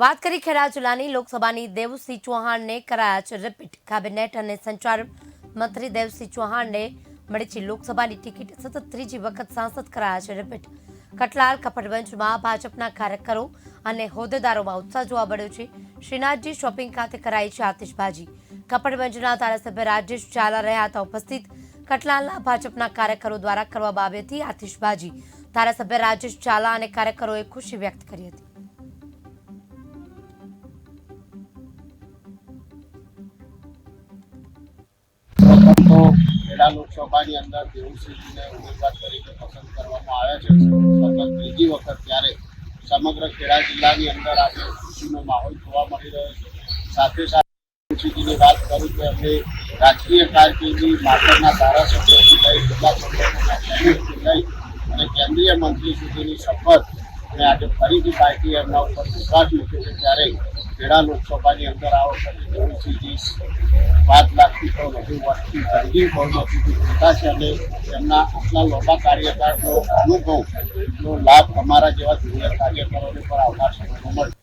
વાત કરી ખેડા જિલ્લાની લોકસભાની દેવસિંહ ચૌહાણને કરાયા છે રિપીટ કેબિનેટ અને સંચાર મંત્રી દેવસિંહ ચૌહાણને મળી છે લોકસભાની ટિકિટ. સતત ત્રીજી વખત સાંસદ કરાયા છે રિપીટ કટલાલ કપડવંજમાં ભાજપના કાર્યકરો અને હોદ્દેદારોમાં ઉત્સાહ જોવા મળ્યો છે. શ્રીનાથજી શોપિંગ ખાતે કરાઈ છે આતિશબાજી. કપડવંજના ધારાસભ્ય રાજેશ ઝાલા રહ્યા હતા ઉપસ્થિત. કટલાલના ભાજપના કાર્યકરો દ્વારા કરવામાં આવી હતી આતિશબાજી. ધારાસભ્ય રાજેશ ઝાલા અને કાર્યકરોએ ખુશી વ્યક્ત કરી હતી. ખેડા લોકસભાની અંદર દેવુસિંહજીને ઉમેદવાર તરીકે પસંદ કરવામાં આવ્યા છે. સતત ત્રીજી વખત ત્યારે સમગ્ર ખેડા જિલ્લાની અંદર આજે ખુશીનો માહોલ જોવા મળી રહ્યો છે. સાથે સાથે દેવુસિંહજીની વાત કરું તો એમને રાજકીય કારકિર્દી માતરના ધારાસભ્યોથી લઈ જિલ્લા સંગઠનના લઈ અને કેન્દ્રીય મંત્રી સુધીની શપથ અને આજે ફરીથી પાર્ટી એમના ઉપર વિશ્વાસ મૂક્યો છે. ત્યારે ખેડા લોકસભાની અંદર આ વખતે દેવુસિંહજી પાંચ લાખથી પણ વધુ વર્ષથી જંગી બહુમતીથી જીતા છે અને તેમના આટલા લાંબા કાર્યકાળનો અનુભવનો લાભ અમારા જેવા જુનિયર કાર્યકરોને પણ આવનાર સમયમાં મળશે.